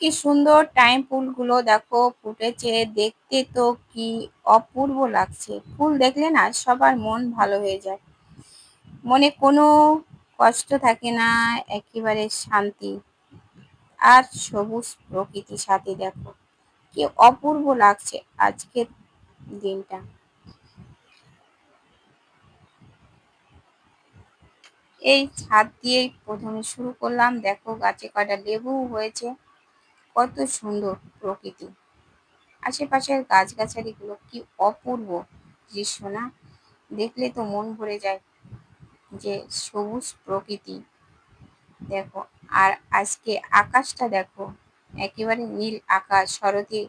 কি সুন্দর টাইম ফুলগুলো দেখো ফুটেছে। দেখতে তো কি অপূর্ব লাগছে। ফুল দেখলে না সবার মন ভালো হয়ে যায়। মনে কোনো কষ্ট থাকে না, একেবারে শান্তি। আর সবুজ প্রকৃতির সাথে দেখো কি অপূর্ব লাগছে আজকের দিনটা। এই ছাদ দিয়েই প্রথমে শুরু করলাম। দেখো গাছে কয়টা লেবু হয়েছে। কত সুন্দর প্রকৃতি। আশেপাশের গাছগাছালিগুলো কি অপূর্ব দৃশ্য না দেখলে তো মন ভরে যায় যে সবুজ প্রকৃতি। দেখো, আর আজকে আকাশটা দেখো, একেবারে নীল আকাশ শরতে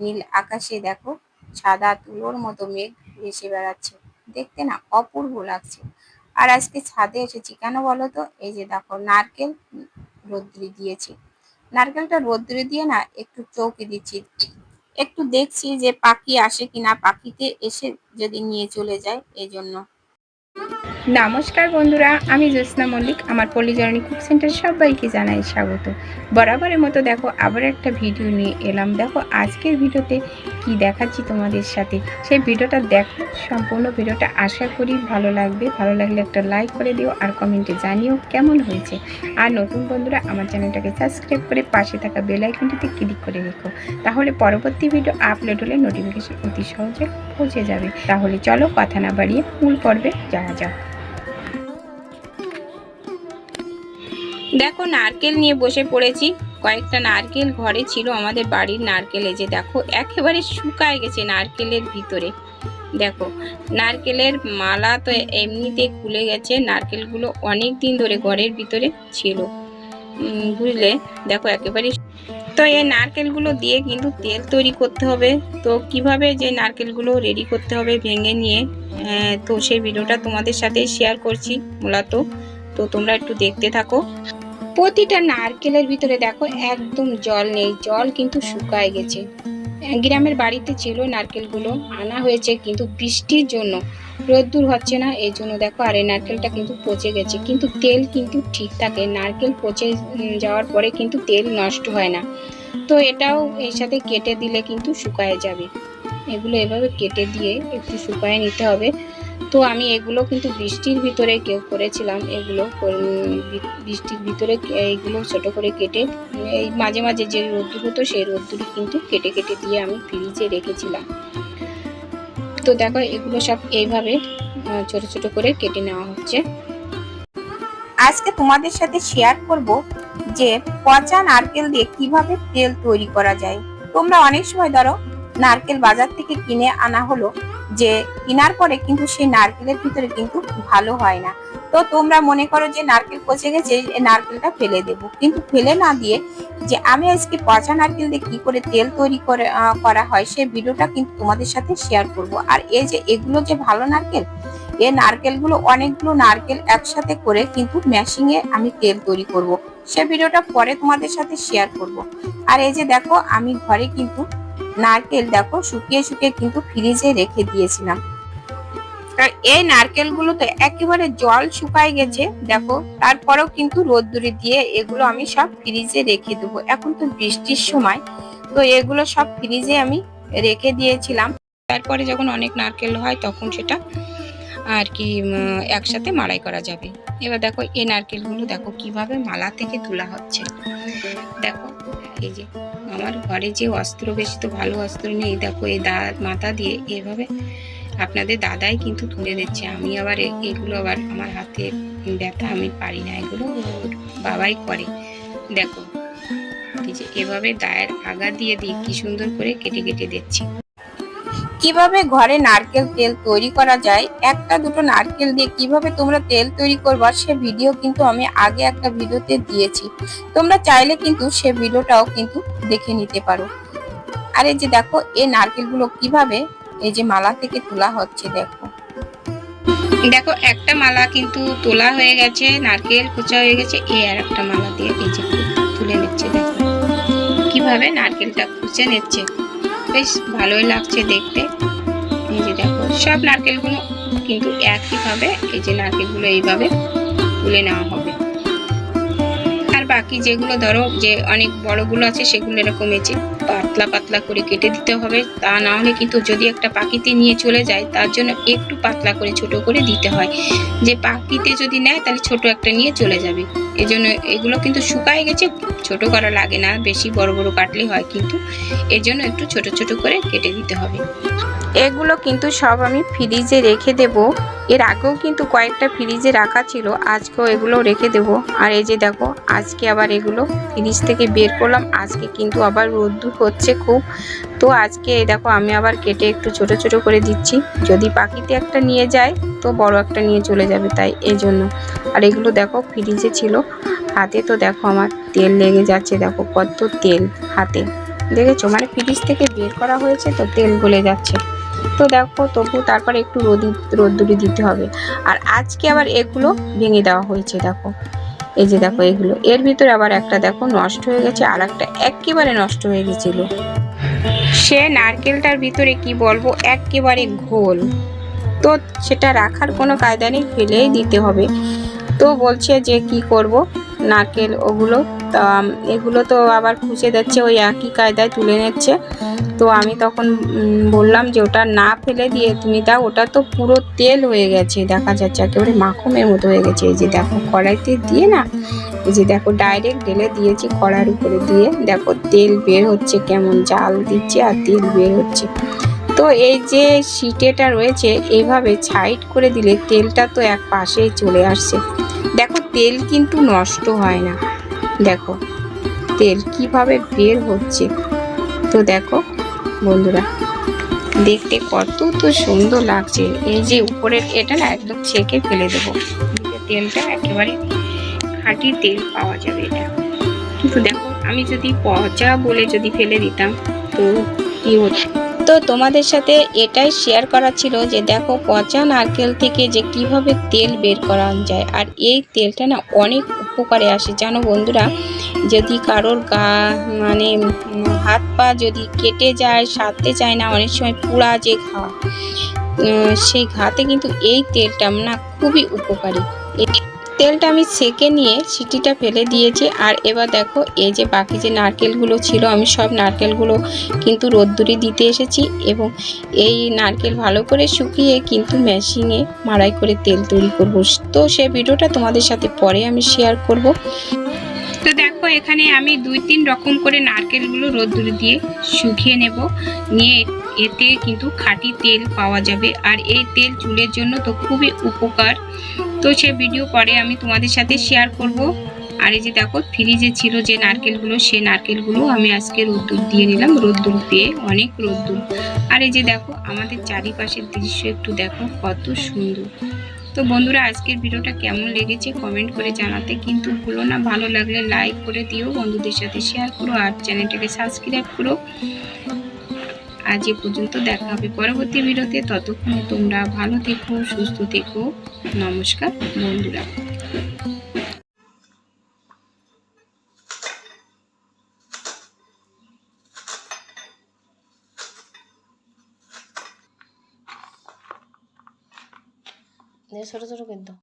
নীল আকাশে দেখো, সাদা তুলোর মতো মেঘ ভেসে বেড়াচ্ছে। দেখতে না অপূর্ব লাগছে। আর আজকে ছাদে এসেছি কেন বলো তো? এই যে দেখো, নারকেল রোদ্রি দিয়েছি। নারকেলটা রোদ্রে দিয়ে না একটু চৌকে দিচ্ছি। একটু দেখছি যে পাখি আসে কিনা পাখিতে এসে যদি নিয়ে চলে যায় এই জন্য নমস্কার বন্ধুরা, আমি জ্যোৎস্না মল্লিক, আমার পল্লীজরণী কুক সেন্টার সবাইকে জানাই স্বাগত। বরাবরের মতো দেখো, আবার একটা ভিডিও নিয়ে এলাম। দেখো, আজকের ভিডিওতে কি দেখাচ্ছি তোমাদের সাথে? সেই ভিডিওটা দেখো, সম্পূর্ণ ভিডিওটা আশা করি ভালো লাগবে। ভালো লাগলে একটা লাইক করে দিও আর কমেন্টে জানিও কেমন হয়েছে। আর নতুন বন্ধুরা, আমার চ্যানেলটাকে সাবস্ক্রাইব করে পাশে থাকা বেল আইকনটিতে ক্লিক করে রেখো। তাহলে পরবর্তী ভিডিও আপলোড হলে নোটিফিকেশন অতি সহজে পৌঁছে যাবে। তাহলে চলো, কথা না বাড়িয়ে মূল পর্বে যাওয়া যাক। দেখো, নারকেল নিয়ে বসে পড়েছি। কয়েকটা নারকেল ঘরে ছিল, আমাদের বাড়ির নারকেল যে দেখো, একেবারে শুকায় গেছে নারকেলের ভিতরে। দেখো, নারকেলের মালা তো এমনিতে খুলে গেছে, নারকেলগুলো অনেক দিন ধরে ঘরের ভিতরে ছিল। বুঝলে? দেখো, একেবারে তো এই নারকেলগুলো দিয়ে কিন্তু তেল তৈরি করতে হবে। তো কীভাবে যে নারকেলগুলো রেডি করতে হবে ভেঙে নিয়ে তো সেই ভিডিওটা তোমাদের সাথে শেয়ার করছি মূলত। তো তোমরা একটু দেখতে থাকো। প্রতিটা নারকেলের ভিতরে দেখো একদম জল নেই, জল কিন্তু শুকায় গেছে। গ্রামের বাড়িতে ছিল নারকেলগুলো, আনা হয়েছে কিন্তু বৃষ্টির জন্য। রোদ্দুর হচ্ছে না, এই জন্য দেখো আর এই নারকেলটা কিন্তু পচে গেছে। কিন্তু তেল কিন্তু ঠিক থাকে, নারকেল পচে যাওয়ার পরে কিন্তু তেল নষ্ট হয় না। তো এটাও এর সাথে কেটে দিলে কিন্তু শুকায় যাবে। এগুলো এভাবে কেটে দিয়ে একটু শুকায় নিতে হবে। তো আমি এগুলো কিন্তু বৃষ্টির ভিতরে কেউ করেছিলাম, এগুলো বৃষ্টির ভিতরে এইগুলো ছোট করে কেটে, এই মাঝে মাঝে যে রোদ্দুর হতো সেই রোদ্দুরি কিন্তু কেটে কেটে দিয়ে আমি ফ্রিজে রেখেছিলাম। তো দেখো এগুলো সব এইভাবে ছোট ছোট করে কেটে নেওয়া হচ্ছে। আজকে তোমাদের সাথে শেয়ার করব যে পচা নারকেল দিয়ে কীভাবে তেল তৈরি করা যায়। তোমরা অনেক সময় ধরো নারকেল বাজার থেকে কিনে আনা হলো যে কেনার পরে কিন্তু সেই নারকেলের ভিতরে কিন্তু ভালো হয় না তো তোমরা মনে করো যে নারকেল পচে গেছে নারকেলটা ফেলে দেব কিন্তু ফেলে না দিয়ে যে আমি আজকে পচা নারকেল দিয়ে কি করে তেল তৈরি করে করা হয় সেই ভিডিওটা কিন্তু তোমাদের সাথে শেয়ার করব আর এই যে এগুলো যে ভালো নারকেল, এই নারকেলগুলো অনেকগুলো নারকেল একসাথে করে কিন্তু ম্যাশিং এ আমি তেল তৈরি করব। সে ভিডিওটা পরে তোমাদের সাথে শেয়ার করব। আর এই যে দেখো, আমি ঘরে কিন্তু নারকেল দেখো, শুকিয়ে শুকিয়ে কিন্তু ফ্রিজে রেখে দিয়েছিলাম। আর এই নারকেলগুলো তো একেবারে জল শুকায় গেছে, দেখো। তারপরেও কিন্তু রোদ্দুরি দিয়ে এগুলো আমি সব ফ্রিজে রেখে দেবো। এখন তো বৃষ্টির সময়, তো এগুলো সব ফ্রিজে আমি রেখে দিয়েছিলাম। তারপরে যখন অনেক নারকেল হয়, তখন সেটা আর কি একসাথে মাড়াই করা যাবে। এবার দেখো, এই নারকেলগুলো দেখো কীভাবে মালা থেকে তোলা হচ্ছে। দেখো এই যে। আমার ঘরে যে অস্ত্র, বেশি তো ভালো অস্ত্র নেই। দেখো, এই দা মাথা দিয়ে এভাবে আপনাদের দাদাই কিন্তু তুলে দিচ্ছে। আমি আবার এগুলো আবার আমার হাতে ব্যথা, আমি পারি না। এগুলো বাবাই করে। দেখো এভাবে দায়ের আগা দিয়ে দিই কি সুন্দর করে কেটে কেটে দিচ্ছি। কীভাবে ঘরে নারকেল তেল তৈরি করা যায়? একটা দুটো নারকেল দিয়ে কীভাবে তোমরা তেল তৈরি করবা সে ভিডিও কিন্তু আমি আগে একটা ভিডিওতে দিয়েছি। তোমরা চাইলে কিন্তু সে ভিডিওটাও কিন্তু দেখে নিতে পারো। আর এই যে দেখো, এই নারকেলগুলো কীভাবে এই যে মালা থেকে তোলা হচ্ছে দেখো। দেখো, একটা মালা কিন্তু তোলা হয়ে গেছে, নারকেল কুচা হয়ে গেছে এই আর একটা মালা দিয়ে এই যে তুলে নিচ্ছে দেখো। কীভাবে নারকেলটা কুচে নিচ্ছে। বেশ ভালোই লাগছে দেখতে। এই যে দেখো, সব নারকেলগুলো কিন্তু একইভাবে, এই যে নারকেলগুলো এইভাবে তুলে নেওয়া হবে। আর বাকি যেগুলো ধরো, যে অনেক বড়গুলো আছে, সেগুলো এরকম এঁচে পাতলা পাতলা করে কেটে দিতে হবে। তা না হলে কিন্তু যদি একটা পাখিতে নিয়ে চলে যায়, তার জন্য একটু পাতলা করে ছোট করে দিতে হয়। যে পাখিতে যদি নেয়, তাহলে ছোট একটা নিয়ে চলে যাবে। এই জন্য এগুলো কিন্তু শুকায় গেছে, ছোট করা লাগে না, বেশি বড় বড় কাটলে হয় কিন্তু এর জন্য একটু ছোট ছোট করে কেটে দিতে হবে। এগুলো কিন্তু সব আমি ফ্রিজে রেখে দেব। এর আগেও কিন্তু কয়েকটা ফ্রিজে রাখা ছিল, আজকেও এগুলো রেখে দেব। আর এই যে দেখো, আজকে আবার এগুলো ফ্রিজ থেকে বের করলাম, আজকে কিন্তু আবার রোদ্দুর হচ্ছে খুব। তো আজকে এই দেখো, আমি আবার কেটে একটু ছোট ছোট করে দিচ্ছি। যদি পাখিতে একটা নিয়ে যায়, তো বড় একটা নিয়ে চলে যাবে তাই, এই জন্য। আর এগুলো দেখো, ফ্রিজে ছিল। হাতে তো দেখো আমার তেল লেগে যাচ্ছে, দেখো কত তেল হাতে। দেখেছ? মানে ফ্রিজ থেকে বের করা হয়েছে, তো তেল গলে যাচ্ছে। তো দেখো, তবু তারপরে একটু রোদি, রোদ্দুরি দিতে হবে। আর আজকে আবার এগুলো ভেঙে দেওয়া হয়েছে, দেখো। এই যে দেখো এগুলো। এর ভিতরে আবার একটা দেখো নষ্ট হয়ে গেছে আর একটা একেবারে নষ্ট হয়ে গেছিল। সে নারকেলটার ভিতরে কি বলব, একেবারে ঘোল। তো সেটা রাখার কোনো কায়দা নেই, ফেলেই দিতে হবে। তো বলছে যে কি করব, নারকেল ওগুলো, তা এগুলো তো আবার খুঁজে দিচ্ছে, ওই একই কায়দায় তুলে নিচ্ছে। তো আমি তখন বললাম যে ওটা না ফেলে দিয়ে তুমি দাও, ওটা তো পুরো তেল হয়ে গেছে, দেখা যাচ্ছে একেবারে মাখনের মতো হয়ে গেছে। এই যে দেখো, কড়াইতে দিয়ে না যে দেখো ডাইরেক্ট ঢেলে দিয়েছি কড়ার উপরে দিয়ে। দেখো তেল বের হচ্ছে কেমন, জাল দিচ্ছে আর তেল বের হচ্ছে। তো এই যে সিটেটা রয়েছে এইভাবে সাইড করে দিলে তেলটা তো এক পাশেই চলে আসছে। দেখো তেল কিন্তু নষ্ট হয় না। দেখো তেল কীভাবে বের হচ্ছে। তো দেখো বন্ধুরা, দেখতে কত তো সুন্দর লাগছে। এই যে উপরের এটা না একদম ছেঁকে ফেলে দেবো। তেলটা একেবারে খাঁটি তেল পাওয়া যাবে এটা। কিন্তু দেখো, আমি যদি পচা বলে যদি ফেলে দিতাম, তো কি হতো? তো তোমাদের সাথে এটাই শেয়ার করা ছিল যে দেখো, পচা নারকেল থেকে যে কীভাবে তেল বের করা যায়, আর এই তেলটা না অনেক উপকারে আসে। জানো বন্ধুরা, যদি কারোর গা মানে হাত পা যদি কেটে যায়, সারতে চায় না, অনেক সময় পুড়া যে ঘা সেই ঘাতে কিন্তু এই তেলটা না খুবই উপকারী। তেলটা আমি সেকে নিয়ে সিটিটা ফেলে দিয়েছি। আর এবার দেখো, এই যে বাকি যে নারকেলগুলো ছিল, আমি সব নারকেলগুলো কিন্তু রোদ্দুরে দিতে এসেছি এবং এই নারকেল ভালো করে শুকিয়ে কিন্তু মেশিনে মাড়াই করে তেল তৈরি করব। তো সে ভিডিওটা তোমাদের সাথে পরে আমি শেয়ার করব। তো দেখো, এখানে আমি দুই তিন রকম করে নারকেলগুলো রোদ্দুরে দিয়ে শুকিয়ে নেব। নিয়ে এতে কিন্তু খাঁটি তেল পাওয়া যাবে। আর এই তেল চুলের জন্য তো খুবই উপকার। তো সে ভিডিও পরে আমি তোমাদের সাথে শেয়ার করব। আর এই যে দেখো ফ্রিজে ছিল যে নারকেলগুলো, সে নারকেলগুলো আমি আজকে রোদ্দুর দিয়ে নিলাম। রোদ্দুর দিয়ে অনেক রোদ্দুর। আর এই যে দেখো, আমাদের চারিপাশের দৃশ্য একটু দেখো, কত সুন্দর। তো বন্ধুরা, আজকের ভিডিওটা কেমন লেগেছে কমেন্ট করে জানাতে কিন্তু ভুলো না। ভালো লাগলে লাইক করে দিও, বন্ধুদের সাথে শেয়ার করো আর চ্যানেলটাকে সাবস্ক্রাইব করো। আজ এ পর্যন্ত দেখা হবে পরবর্তী ভিডিওতে। ততক্ষণ তোমরা ভালো থেকো, সুস্থ থেকো। নমস্কার বন্ধুরা। ছোট ছোট করে দাও